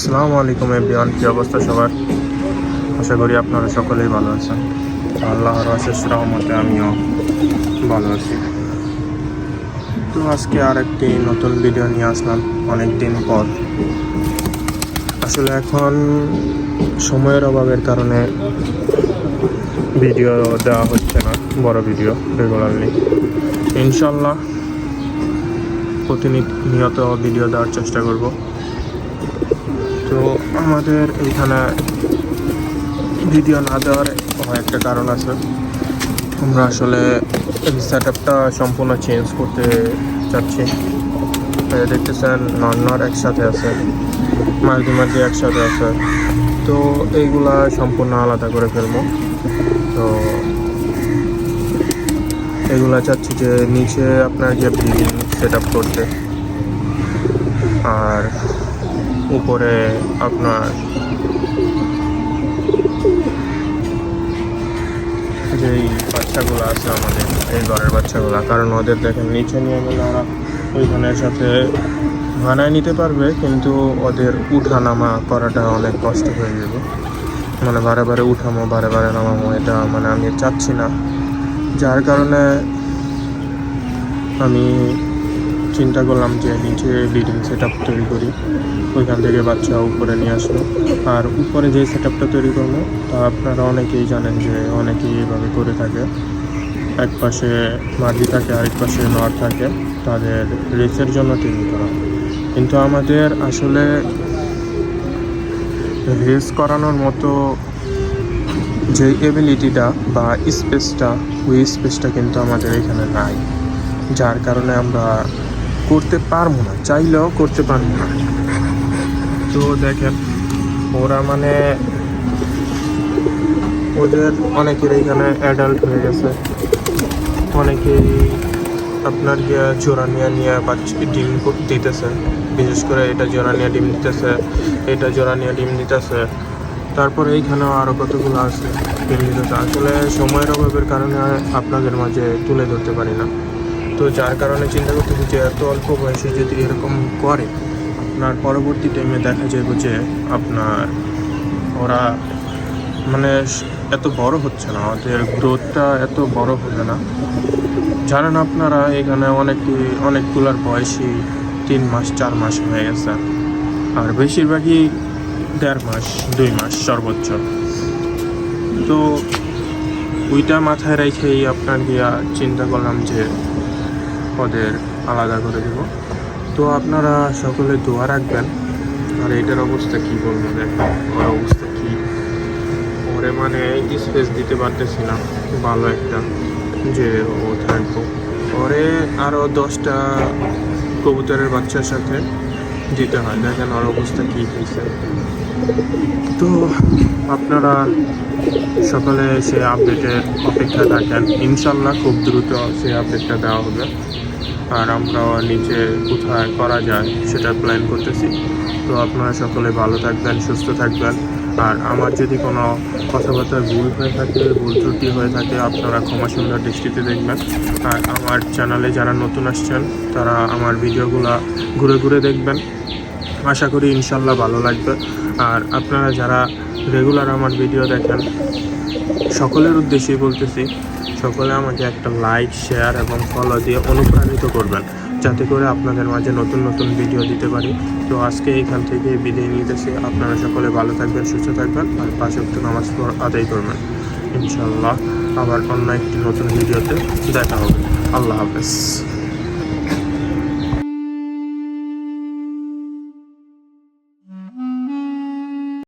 আসসালামু আলাইকুম এভরিওয়ান, কি অবস্থা সবার? আশা করি আপনারা সকলেই ভালো আছেন। আল্লাহর অশেষ রহমতে আমিও ভালো আছি। তো আজকে আর একটি নতুন ভিডিও নিয়ে আসলাম অনেক দিন পর। আসলে এখন সময়ের অভাবের কারণে ভিডিও দেওয়া হচ্ছে না, বড় ভিডিও রেগুলারলি ইনশাল্লাহ প্রতিনিয়ত ভিডিও দেওয়ার চেষ্টা করব। তো আমাদের এইখানে ভিডিও না দেওয়ার একটা কারণ আছে। আমরা আসলে সেট আপটা সম্পূর্ণ চেঞ্জ করতে চাচ্ছি। দেখতেছেন নর একসাথে আছে মার্দি মার্দি একসাথে আছে। তো এইগুলা সম্পূর্ণ আলাদা করে ফেলব। তো এগুলা চাচ্ছি যে নিচে আপনার যে ব্রিডিং সেট আপ করতে। আর উপরে আপনার যেই বাচ্চাগুলো আছে আমাদের, এই ঘরের বাচ্চাগুলো, কারণ ওদের দেখেন নিচে নিয়ে গেলে ওরা ওইখানের সাথে বানায় নিতে পারবে, কিন্তু ওদের উঠা নামা করাটা অনেক কষ্ট হয়ে যাবে। মানে বারে বারে উঠামো, বারে বারে নামামো, এটা মানে আমি চাচ্ছি না। যার কারণে আমি চিন্তা করলাম যে নিচে ব্রিডিং সেট আপ তৈরি করি। ওইখান থেকে বাচ্চা উপরে নিয়ে আসব আর উপরে যে সেট আপটা তৈরি করব, তা আপনারা অনেকেই জানেন যে অনেকেই এভাবে করে থাকে। এক পাশে মাটি থাকে, আরেক পাশে নর থাকে। তাদের রেসের জন্য তৈরি করা। কিন্তু আমাদের আসলে রেস করানোর মতো যে এবিলিটিটা বা স্পেসটা ওই স্পেসটা কিন্তু আমাদের এখানে নাই। যার কারণে আমরা করতে পারব না, চাইলেও করতে পারব না। তো দেখেন, ওরা মানে ওদের অনেকের এখানে অ্যাডাল্ট হয়ে গেছে। অনেকেই আপনার গিয়ে জোড়া নিয়ে বাচ্চা ডিম দিতেছে। বিশেষ করে এটা জোড়া নিয়ে ডিম দিতেছে, এটা জোড়া নিয়ে ডিম দিতেছে। তারপরে এইখানেও আরও কতগুলো আছে, ডিম দিতেছে। আসলে সময়ের অভাবের কারণে আপনাদের মাঝে তুলে ধরতে পারি না। তো যার কারণে চিন্তা করতেছি যে এত অল্প বয়সে যদি এরকম করে, আপনার পরবর্তী টাইমে দেখা যাবে যে আপনার ওরা মানে এত বড় হচ্ছে না, ওদের গ্রোথটা এত বড় হবে না। জানেন আপনারা, এখানে অনেক, অনেকগুলার বয়সই তিন মাস, চার মাস হয়ে গেছে। আর বেশিরভাগই দেড় মাস, দুই মাস সর্বোচ্চ। তো ওইটা মাথায় রেখেই আপনার গিয়া চিন্তা করলাম যে ওদের আলাদা করে দেব। তো আপনারা সকলে দোয়া রাখবেন। আর এটার অবস্থা কি বলব দেখেন ওর অবস্থা কি? ওরে মানে স্পেস দিতে পারতেছি না ভালো একটা যে ও থাকব। পরে আরও দশটা কবুতরের বাচ্চার সাথে দিতে হয়। দেখেন আর অবস্থা কী হয়েছে। তো আপনারা সকালে সে আপডেটের অপেক্ষা থাকেন। ইনশাল্লাহ খুব দ্রুত সেই আপডেটটা দেওয়া হবে। আর আমরা নিচে কোথায় করা যায় সেটা প্ল্যান করতেছি। তো আপনারা সকলে ভালো থাকবেন, সুস্থ থাকবেন। আর আমার যদি কোনো কথাবার্তা ভুল হয়ে থাকে, ভুল ত্রুটি হয়ে থাকে, আপনারা ক্ষমা সুন্দর দৃষ্টিতে দেখবেন। আর আমার চ্যানেলে যারা নতুন আসছেন, তারা আমার ভিডিওগুলো ঘুরে ঘুরে দেখবেন। আশা করি ইনশাল্লাহ ভালো লাগবে। আর আপনারা যারা রেগুলার আমার ভিডিও দেখেন, সকলের উদ্দেশ্যেই বলতেছি, সকলে আমাকে একটা লাইক শেয়ার এবং ফলো দিয়ে অনুপ্রাণিত করবেন, যাতে করে আপনাদের মাঝে নতুন নতুন ভিডিও দিতে পারি। তো আজকে এখান থেকে বিদায় নিতেছি। আপনারা সকলে ভালো থাকবেন, সুস্থ থাকবেন, আর একটু নামাজ আদায় করবেন। ইনশাল্লাহ আবার অন্য একটি নতুন ভিডিওতে দেখা হবে। আল্লাহ হাফেজ।